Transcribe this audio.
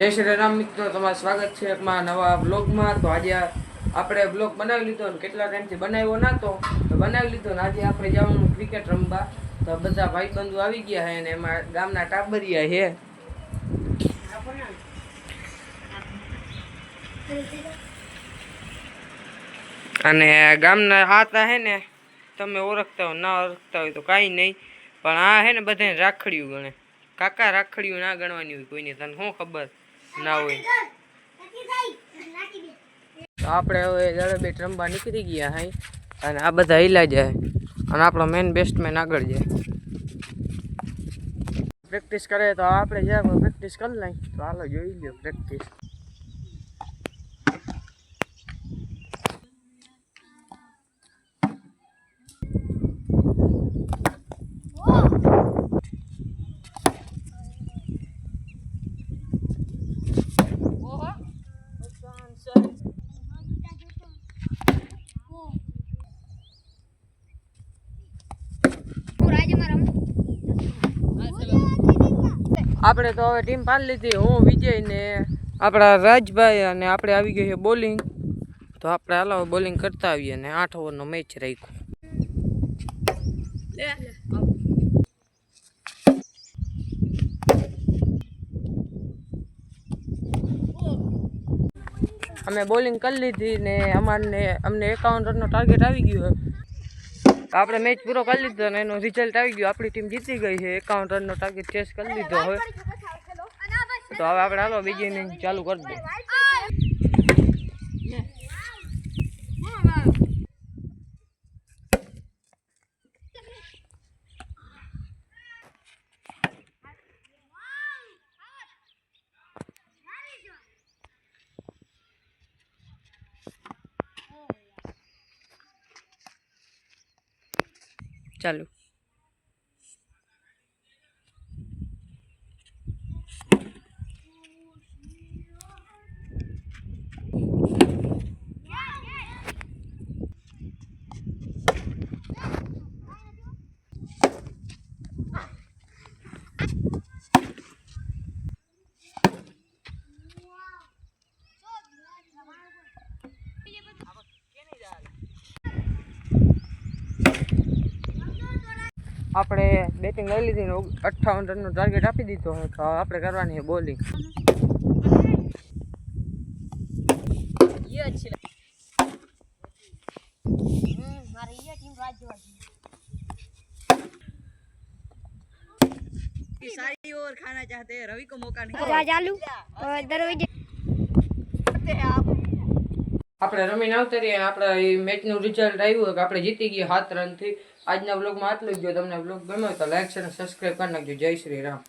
જય શ્રી રામ મિત્રો, તમારું સ્વાગત છે એકમાં નવા બ્લોગમાં તો આજે આપણે બ્લોગ બનાવી લીધો ને કેટલા ટાઈમથી બનાવ્યો ના તો બનાવી લીધો ને આજે આપણે જવાનું ક્રિકેટ રમવા. તો બધા ભાઈબંધુ આવી ગયા છે અને એમાં ગામના ટાબરિયા છે અને ગામના આ તા હે ને, તમે ઓળખતા હોય ના ઓળખતા હોય તો કાંઈ નહીં. પણ આ હે ને બધાને રાખડ્યું ગણે. કાકા રાખડ્યું ના ગણવાની હોય કોઈને, તને શું ખબર? ના હોય. તો આપણે હવે જડબેટ રમવા નીકળી ગયા હાઈ અને આ બધા હિલા જાય અને આપણો મેન બેસ્ટમેન આગળ જાય. પ્રેક્ટિસ કરે તો આપણે જાય પ્રેક્ટિસ કરી લઈ તો હાલો જોઈ લો પ્રેક્ટિસ આપણે તો હવે ટીમ પાડી લીધી. હું વિજય ને આપણા રાજભાઈ અને આપણે આવી ગઈ છે બોલિંગ તો આપણે હાલો બોલિંગ કરતા આવીએ ને આઠ ઓવરનો મેચ રાખ્યો. અમે બોલિંગ કરી લીધી ને અમારને અમને એકાવન રનનો ટાર્ગેટ આવી ગયો. આપણે મેચ પૂરો કરી લીધો ને એનો રિઝલ્ટ આવી ગયો. આપણી ટીમ જીતી ગઈ છે. એકાવન રનનો ટાર્ગેટ ચેસ કરી લીધો હવે. તો હવે આપણે હાલો બીજી ઇનિંગ ચાલુ કરી દઈએ. ચાલુ આપણે બેટિંગ લઈ લીધી ને અઠ્ઠાવન રનનો ટાર્ગેટ આપી દીધો છે તો હવે આપણે કરવાની છે બોલિંગ चालू और दरवाजे આપણે રમીને અને આપણે એ મેચનું રિઝલ્ટ આવ્યું કે આપણે જીતી ગયા સાત રનથી આજના બ્લોગમાં આટલું જ. જો તમને બ્લોગ ગમ્યો તો લાઈક અને સબસ્ક્રાઈબ કરી નાખજો. જય શ્રી રામ.